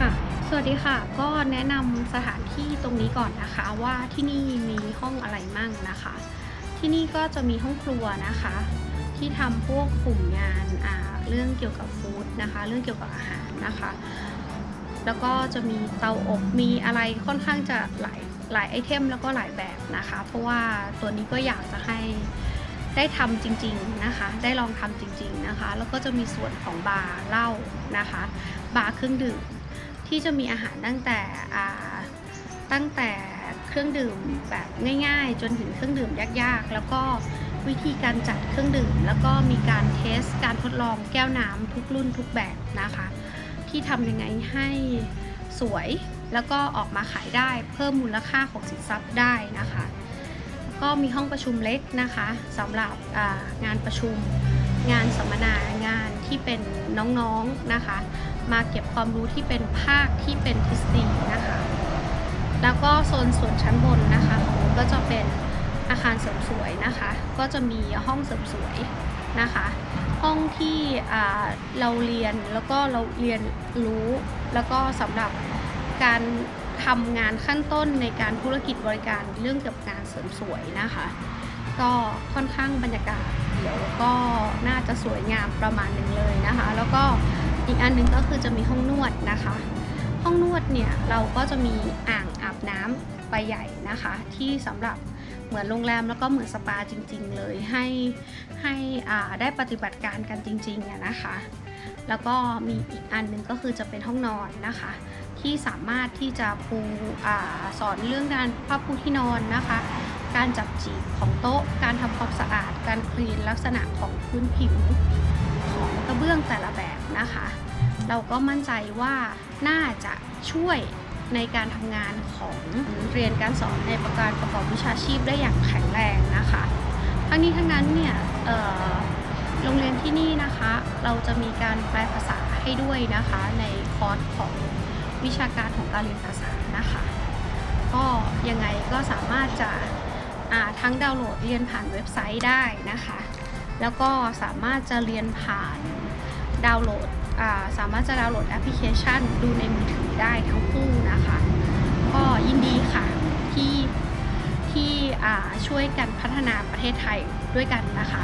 ค่ะ สวัสดีค่ะ ก็แนะนำสถานที่ตรงนี้ก่อนนะคะ ว่าที่นี่มีห้องอะไรมั่งนะคะ ที่นี่ก็จะมีห้องครัวนะคะ ที่ทำพวกกลุ่มงานอ่าเรื่องเกี่ยวกับฟู้ดนะคะ เรื่องเกี่ยวกับอาหารนะคะ แล้วก็จะมีเตาอบมีอะไรค่อนข้างจะหลายหลายไอเทมแล้วก็หลายแบบนะคะ เพราะว่าตัวนี้ก็อยากจะให้ได้ทำจริงๆนะคะ ได้ลองทำจริงๆนะคะ แล้วก็จะมีส่วนของบาร์เหล้านะคะ บาร์เครื่องดื่ม ที่จะมีอาหารตั้งแต่ตั้งแต่เครื่องดื่มแบบง่ายๆ จนถึงเครื่องดื่มยากๆ แล้วก็วิธีการจัดเครื่องดื่ม แล้วก็มีการเทสการทดลองแก้วน้ำทุกรุ่นทุกแบบนะคะ ที่ทำยังไงให้สวยแล้วก็ออกมาขายได้เพิ่มมูลค่าของสินทรัพย์ได้นะคะ ก็มีห้องประชุมเล็กนะคะสำหรับงานประชุม งานสัมมนางานที่เป็นน้องๆนะคะ มาเก็บความรู้ที่เป็นภาคที่เป็นทฤษฎีนะคะ แล้วก็โซนส่วนชั้นบนนะคะของก็จะเป็นอาคารเสริมสวยนะคะ ก็จะมีห้องเสริมสวยนะคะ ห้องที่เราเรียนแล้วก็เราเรียนรู้แล้วก็สำหรับการทำงานขั้นต้นในการธุรกิจบริการเรื่องเกี่ยวกับงานเสริมสวยนะคะ ก็ค่อนข้างบรรยากาศเดี๋ยวก็น่าจะสวยงามประมาณหนึ่งเลยนะคะ แล้วก็ อีกอันหนึงก็คือจะมีห้องนวดนะคะ ห้องนวดเนี่ยเราก็จะมีอ่างอาบน้ำใบใหญ่นะคะ ที่สำหรับเหมือนโรงแรมแล้วก็เหมือนสปาจริง ๆ เลยให้ให้ได้ปฏิบัติการกันจริงๆอะนะคะ แล้วก็มีอีกอันหนึงก็คือจะเป็นห้องนอนนะคะ ที่สามารถที่จะปูอสอนเรื่องการผ้าปูที่นอนนะคะ การจับจีบของโต๊ะ การทำความสะอาด การคลีนลักษณะของพื้นผิวของกระเบื้องแต่ละแบบนะคะ เราก็มั่นใจว่าน่าจะช่วยในการทำงานของเรียนการสอนในประการประกอบวิชาชีพได้อย่างแข็งแรงนะคะทั้งนี้ทั้งนั้นเนี่ยโรงเรียนที่นี่นะคะ เราจะมีการแปลภาษาให้ด้วยนะคะ ในคอร์สของวิชาการของการเรียนภาษานะคะก็ยังไงก็สามารถจะทั้งดาวน์โหลดเรียนผ่านเว็บไซต์ได้นะคะ แล้วก็สามารถจะเรียนผ่าน ดาวน์โหลดสามารถจะดาวน์โหลดแอปพลิเคชัน ดูในมือถือได้ทั้งคู่นะคะ ก็ยินดีค่ะที่ที่ช่วยกันพัฒนาประเทศไทยด้วยกันนะคะ